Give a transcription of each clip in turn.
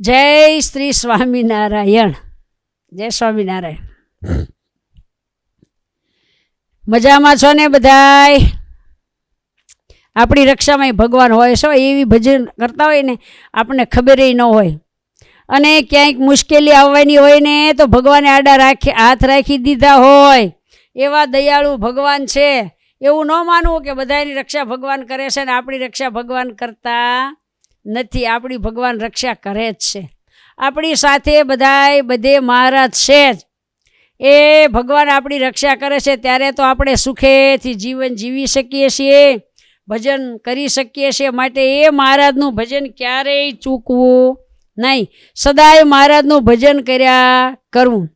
જય શ્રી સ્વામિનારાયણ. જય સ્વામિનારાયણ. મજામાં છો ને બધાય? આપણી રક્ષામાં ભગવાન હોય છો, એવી ભજન કરતા હોય ને, આપણને ખબર ન હોય. અને ક્યાંક મુશ્કેલી આવવાની હોય ને, તો ભગવાને આડા રાખી, હાથ રાખી દીધા હોય. એવા દયાળુ ભગવાન છે. એવું ન માનવું કે બધાની રક્ષા ભગવાન કરે છે ને, આપણી રક્ષા ભગવાન કરતા નથી, આપણી ભગવાન રક્ષા કરે જ છે. આપણી સાથે બધાય, બધે મહારાજ છે જ. એ ભગવાન આપણી રક્ષા કરે છે, ત્યારે તો આપણે સુખેથી જીવન જીવી શકીએ છીએ, ભજન કરી શકીએ છીએ, માટે એ મહારાજનું ભજન ક્યારેય ચૂકવું નહીં. સદાય મહારાજનું ભજન કર્યા કરવું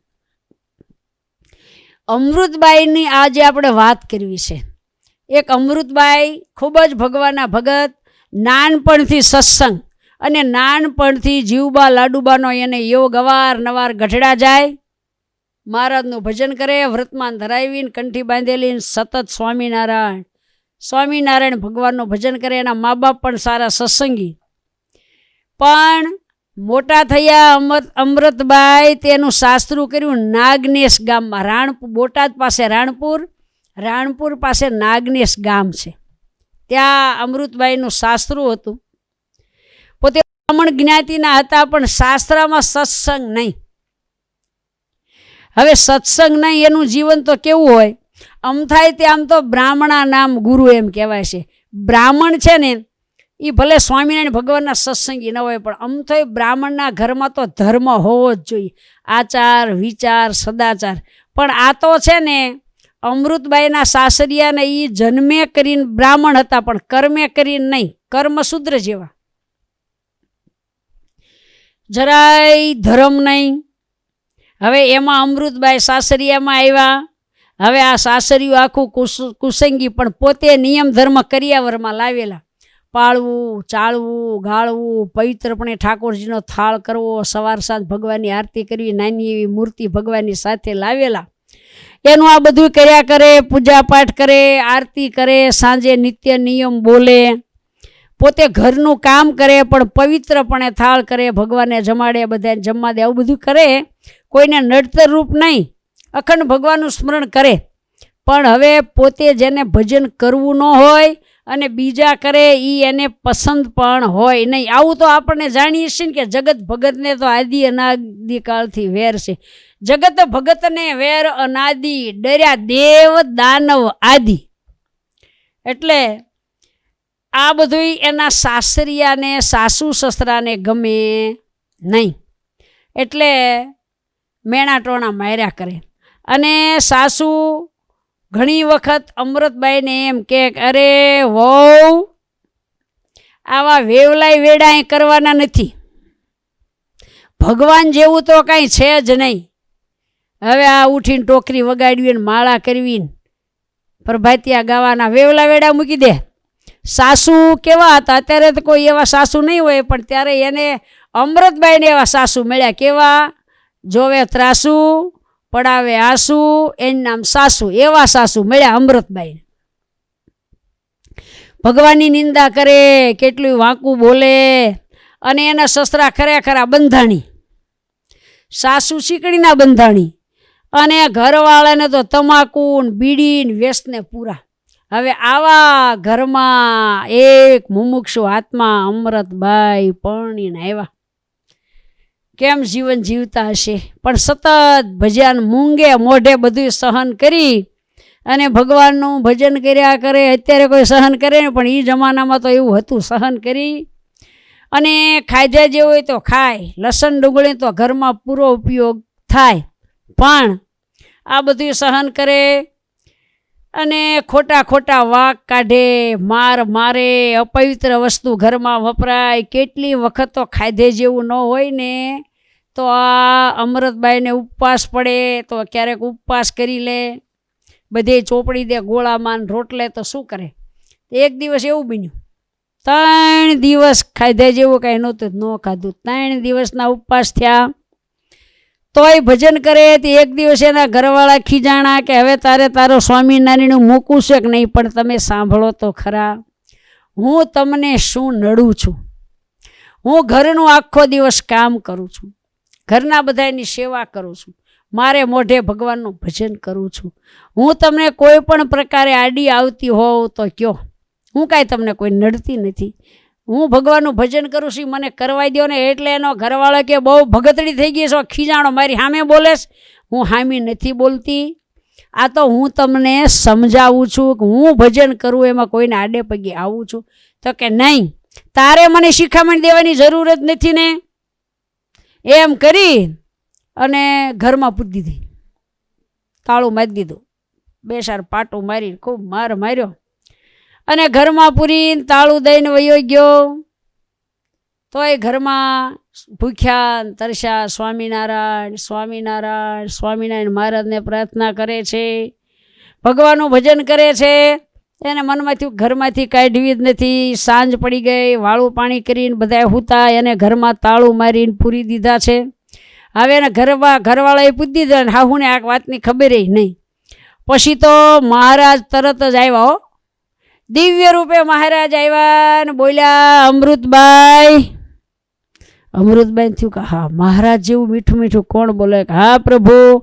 અમૃતબાઈની આજે આપણે વાત કરવી છે. એક અમૃતબાઈ ખૂબ જ ભગવાનના ભગત નાનપણથી સત્સંગ અને નાનપણથી જીવબા લાડુબાનો એને યોગ અવારનવાર ગઢડા જાય. મહારાજનું ભજન કરે વ્રતમાન ધરાવીને કંઠી બાંધેલી સતત સ્વામિનારાયણ. સ્વામિનારાયણ ભગવાનનું ભજન કરે, એના મા બાપ પણ સારા સત્સંગી. પણ મોટા થયા અમૃત, અમૃતબાઈ તેનું શાસ્ત્રું કર્યું નાગનેશ ગામમાં. રાણપુર બોટાદ પાસે રાણપુર રાણપુર પાસે નાગનેશ ગામ છે. ત્યાં અમૃતબાઈનું શાસ્ત્રું હતું. પોતે બ્રાહ્મણ જ્ઞાતિના હતા, પણ શાસ્ત્રમાં સત્સંગ નહીં. હવે સત્સંગ નહીં, એનું જીવન તો કેવું હોય? આમ થાય તે આમ તો બ્રાહ્મણા નામ ગુરુ એમ કહેવાય છે. બ્રાહ્મણ છે ને એ ભલે સ્વામિનારાયણ ભગવાનના સત્સંગી ન હોય, પણ તો બ્રાહ્મણના ઘરમાં તો ધર્મ હોવો જ જોઈએ. આચાર, વિચાર, સદાચાર. પણ આ તો છે ને અમૃતબાઈના સાસરિયાને એ જન્મે કરીને બ્રાહ્મણ હતા, પણ કર્મે કરીને નહીં કર્મ જેવા. જરાય ધર્મ નહીં. હવે એમાં અમૃતબાઈ સાસરિયામાં આવ્યા. હવે આ સાસરિયું આખું કુસ, કુસંગી, પણ પોતે નિયમ ધર્મ કરિયાવરમાં લાવેલા. પાળવું, ચાળવું, ગાળવું, પવિત્રપણે ઠાકોરજીનો થાળ કરવો, સવાર સાંજ ભગવાનની આરતી કરવી, નાની એવી મૂર્તિ ભગવાનની સાથે લાવેલા. એનું આ બધું કર્યા કરે, પૂજાપાઠ કરે, આરતી કરે, સાંજે નિત્ય નિયમ બોલે. પોતે ઘરનું કામ કરે, પણ પવિત્રપણે થાળ કરે, ભગવાનને જમાડે, બધાને જમવા દે, આવું બધું કરે. કોઈને નડતર રૂપ નહીં. અખંડ ભગવાનનું સ્મરણ કરે. પણ હવે પોતે જેને ભજન કરવું ન હોય અને બીજા કરે એ એને પસંદ પણ હોય નહીં. આવું તો આપણને જાણીએ છીએ કે જગત ભગતને તો આદિ અનાદિકાળથી વેર છે. જગત ભગતને વેર, અનાદિ, ડર્યા દેવ, દાનવ, આદિ. એટલે આ બધું એના સાસરિયાને, સાસુ સસરાને ગમે નહીં. એટલે મેણા ટોણા માર્યા કરે. અને સાસુ ઘણી વખત અમૃતબાઈને એમ કે, અરે, વહુ, આવા વેવલાય વેડા એ કરવાના નથી. ભગવાન જેવું તો કાંઈ છે જ નહીં. હવે આ ઉઠીને ટોકરી વગાડવી ને માળા કરવી પ્રભાતિયા ગાવાના વેવલા વેડા મૂકી દે. સાસુ કેવા હતા? અત્યારે તો કોઈ એવા સાસુ નહીં હોય, પણ ત્યારે એને અમૃતબાઈને એવા સાસુ મળ્યા. કેવા? જોવે ત્રાસુ પડાવે આસુ, એનું નામ સાસુ, એવા સાસુ મળ્યા અમૃતબાઈને ભગવાનની નિંદા કરે, કેટલું વાંકું બોલે, અને એના સસરા ખરા ખરા બંધાણી. સાસુ શીકડીના બંધાણી. અને ઘરવાળાને તો તમાકુ બીડી વ્યસને પૂરા. હવે આવા ઘરમાં એક મુમુક્ષુ આત્મા અમૃતભાઈ પરણીને આવ્યા. કેમ જીવન જીવતા હશે? પણ સતત ભજન મૂંગે, મોઢે બધું સહન કરી અને ભગવાનનું ભજન કર્યા કરે, અત્યારે કોઈ સહન કરે ને પણ એ જમાનામાં તો એવું હતું, સહન કરી અને ખાધા જેવું હોય તો ખાય. લસણ, ડુંગળી તો ઘરમાં પૂરો ઉપયોગ થાય. પણ આ બધું સહન કરે અને ખોટા ખોટા વાક કાઢે, માર મારે, અપવિત્ર વસ્તુ ઘરમાં વપરાય, કેટલી વખત તો ખાધે જેવું ન હોય ને, તો આ અમૃતબાઈને ઉપવાસ પડે, તો ક્યારેક ઉપવાસ કરી લે. બધે ચોપડી દે, ગોળામાં રોટલે, તો શું કરે? એક દિવસ એવું બન્યું. ત્રણ દિવસ ખાધે જેવું કાંઈ નહોતું, ન ખાધું. ત્રણ દિવસના ઉપવાસ થયા. તોય ભજન કરે તે એક દિવસ એના ઘરવાળા ખીજાણા કે હવે તારે તારો સ્વામિનારાયણનું મૂકવું છે કે નહીં? પણ તમે સાંભળો તો ખરા. હું તમને શું નડું છું? હું ઘરનું આખો દિવસ કામ કરું છું. ઘરના બધાની સેવા કરું છું. મારે મોઢે ભગવાનનું ભજન કરું છું. હું તમને કોઈ પણ પ્રકારે આડી આવતી હોઉં તો કયો. હું કાંઈ તમને કોઈ નડતી નથી. હું ભગવાનનું ભજન કરું છું મને કરવાઈ દો ને, એટલે એનો ઘરવાળો કે બહુ ભગતડી થઈ ગઈ છો, ખીજાણો, મારી સામે બોલેશ. હું હામી નથી બોલતી. આ તો હું તમને સમજાવું છું કે હું ભજન કરું, એમાં કોઈને આડે પગે આવું છું. તો કે નહીં, તારે મને શિખામણ દેવાની જરૂર જ નથી ને. એમ કરી અને ઘરમાં પૂરી દીધી. તાળું મારી દીધું. બે ચાર પાટું મારી ખૂબ માર માર્યો. અને ઘરમાં પૂરીને તાળું દઈને વયો ગયો. તોય ઘરમાં ભૂખ્યા તરસ્યા, સ્વામિનારાયણ સ્વામિનારાયણ સ્વામિનારાયણ મહારાજને પ્રાર્થના કરે છે. ભગવાનનું ભજન કરે છે. એને મનમાંથી, ઘરમાંથી કાઢવી જ નથી. સાંજ પડી ગઈ, વાળું પાણી કરીને બધા હુતા એને ઘરમાં તાળું મારીને પૂરી દીધા છે. હવે એને ઘરમાં ઘરવાળાએ પૂછી દીધા ને હાહુને આ વાતની ખબર નહીં. પછી તો મહારાજ તરત જ આવ્યા દિવ્ય રૂપે મહારાજ આવ્યા ને બોલ્યા અમૃતબાઈ અમૃતબાઈ થયું કે, હા, મહારાજ જેવું મીઠું મીઠું કોણ બોલે? કે, હા, પ્રભુ.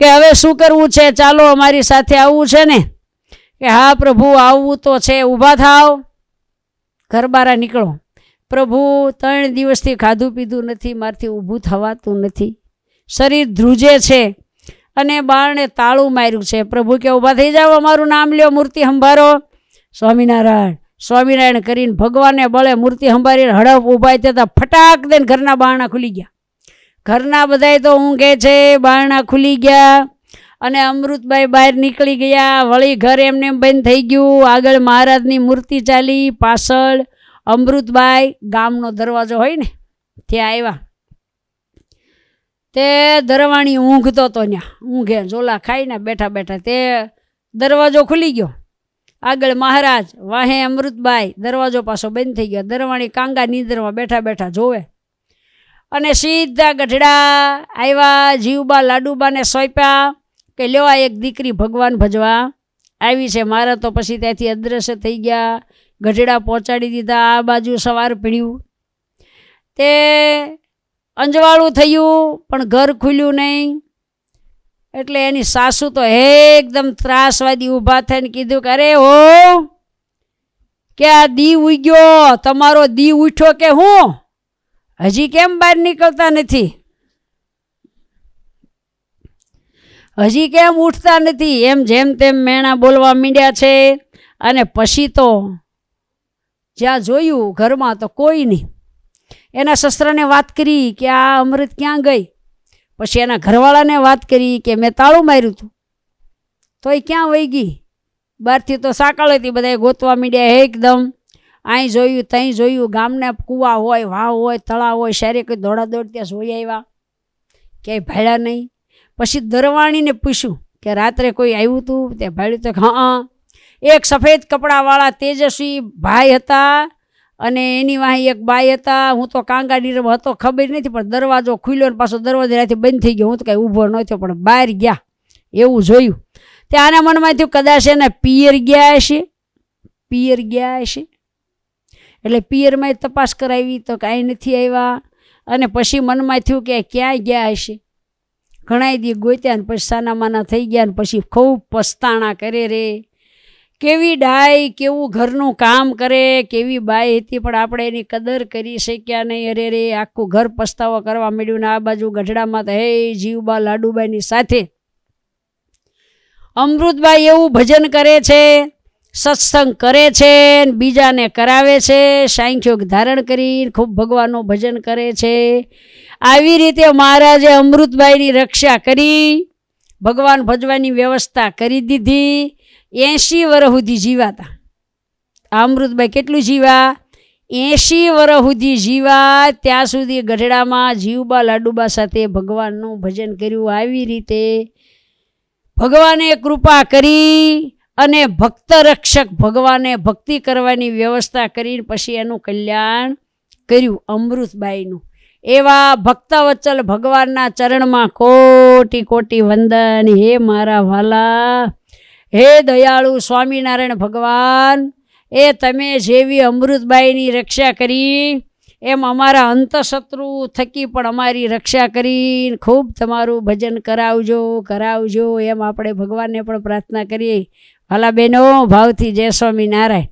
કે, હવે શું કરવું છે? ચાલો, અમારી સાથે આવવું છે ને. કે, હા, પ્રભુ, આવવું તો છે. ઊભા થાવ. ઘર બારા નીકળો. પ્રભુ, ત્રણ દિવસથી ખાધું પીધું નથી. મારથી ઊભું થવાતું નથી. શરીર ધ્રુજે છે અને બાળને તાળું માર્યું છે. પ્રભુ કે, ઊભા થઈ જાઓ, અમારું નામ લ્યો, મૂર્તિ સંભારો. સ્વામિનારાયણ. સ્વામિનારાયણ કરીને ભગવાનને બળે મૂર્તિ સંભાળીને હડપ ઊભા થતા ફટાક દઈને ઘરના બારણા ખુલી ગયા. ઘરના બધાય તો ઊંઘે છે, બારણા ખુલી ગયા. અને અમૃતભાઈ બહાર નીકળી ગયા. વળી ઘર એમને એમ બંધ થઈ ગયું. આગળ મહારાજની મૂર્તિ ચાલી, પાછળ અમૃતભાઈ ગામનો દરવાજો હોય ને, ત્યાં આવ્યા. તે દરવાણી ઊંઘતો તો ત્યાં ઊંઘે, ઝોલા ખાઈને બેઠા બેઠા તે દરવાજો ખુલી ગયો. આગળ મહારાજ, વાહે અમૃતભાઈ દરવાજો પાછો બંધ થઈ ગયો. દરવાણી કાંગા નીંદરમાં બેઠા બેઠા જોવે. અને સીધા ગઢડા આવ્યા જીવબા લાડુબાને સોંપ્યા કે આ એક દીકરી ભગવાન ભજવા. આવી છે, મારા તો પછી ત્યાંથી અદ્રશ્ય થઈ ગયા. ગઢડા પહોંચાડી દીધા, આ બાજુ સવાર પીડ્યું. તે અંજવાળું થયું, પણ ઘર ખુલ્યું નહીં. એટલે એની સાસુ તો એકદમ ત્રાસવાદી ઊભા થઈને કીધું કે, અરે હો, કે આ દી ઉગ્યો? તમારો દી ઉઠ્યો કે હું? હજી કેમ બહાર નીકળતા નથી? હજી કેમ ઉઠતા નથી? એમ જેમ તેમ મેણા બોલવા મીડ્યા છે. અને પછી તો જ્યાં જોયું ઘરમાં તો કોઈ નહીં. એના શસ્ત્રને વાત કરી કે આ અમૃત ક્યાં ગઈ? પછી એના ઘરવાળાને વાત કરી કે, મેં તાળું માર્યું હતું એ ક્યાં વહી ગઈ? બહારથી તો સાંકળ હતી બધા ગોતવા મીડ્યા એકદમ. અહીં જોયું, ત્યાં જોયું, ગામના કૂવા હોય, વાવ હોય, તળાવ હોય, શહેરે કોઈ દોડા દોડ ત્યાં જોઈ આવ્યા. ક્યાંય ભાડ્યા નહીં. પછી દરવાણીને પૂછ્યું કે, રાત્રે કોઈ આવ્યું હતું તે ભાડ્યું તો હા. એક સફેદ કપડાવાળા તેજસ્વી ભાઈ હતા. અને એની વાહી એક બાઈ હતા. હું તો કાંગાડીરમાં હતો ખબર નથી, પણ દરવાજો ખુલ્યો ને પાછો દરવાજો રાતે બંધ થઈ ગયો. હું તો કાંઈ ઊભો નહોતો, પણ બહાર ગયા. એવું જોયું. તે આના મનમાં થયું, કદાચ એને પિયર ગયા હશે. પિયર ગયા હશે. એટલે પિયરમાં તપાસ કરાવી તો કાંઈ નથી આવ્યા. અને પછી મનમાં થયું કે ક્યાંય ગયા હશે? ઘણાય દી ગોત્યા ને પછી સાનામાના થઈ ગયા ને પછી ખૂબ પસ્તાણા કરે રે. કેવી ડાય કેવું ઘરનું કામ કરે, કેવી બાઈ હતી પણ આપણે એની કદર કરી શક્યા નહીં. અરે રે આખું ઘર પસ્તાવો કરવા માંડ્યું ને આ બાજુ ગઢડામાં તો, હે, જીવબા લાડુબાઈની સાથે. અમૃતબાઈ એવું ભજન કરે છે, સત્સંગ કરે છે બીજાને કરાવે છે, સાંખ્યોગ ધારણ કરી ખૂબ ભગવાનનું ભજન કરે છે. આવી રીતે મહારાજે અમૃતબાઈની રક્ષા કરી, ભગવાન ભજવાની વ્યવસ્થા કરી દીધી. એંશી વર્ષ સુધી જીવાતા. આ અમૃતભાઈ, કેટલું જીવા? એંશી વર્ષ સુધી જીવા. ત્યાં સુધી ગઢડામાં જીવબા લાડુબા સાથે ભગવાનનું ભજન કર્યું આવી રીતે. ભગવાને કૃપા કરી અને ભક્ત રક્ષક ભગવાને ભક્તિ કરવાની વ્યવસ્થા કરીને પછી એનું કલ્યાણ કર્યું અમૃતબાઈનું એવા ભક્તવત્સલ ભગવાનના ચરણમાં કોટી કોટી વંદન. હે મારા વાલા હે દયાળુ સ્વામિનારાયણ ભગવાન, એ તમે જેવી અમૃતબાઈની રક્ષા કરી, એમ અમારા અંતશત્રુ થકી પણ અમારી રક્ષા કરી ખૂબ તમારું ભજન કરાવજો કરાવજો, એમ આપણે ભગવાનને પણ પ્રાર્થના કરીએ. વાલા બહેનો ભાવથી જય સ્વામિનારાયણ.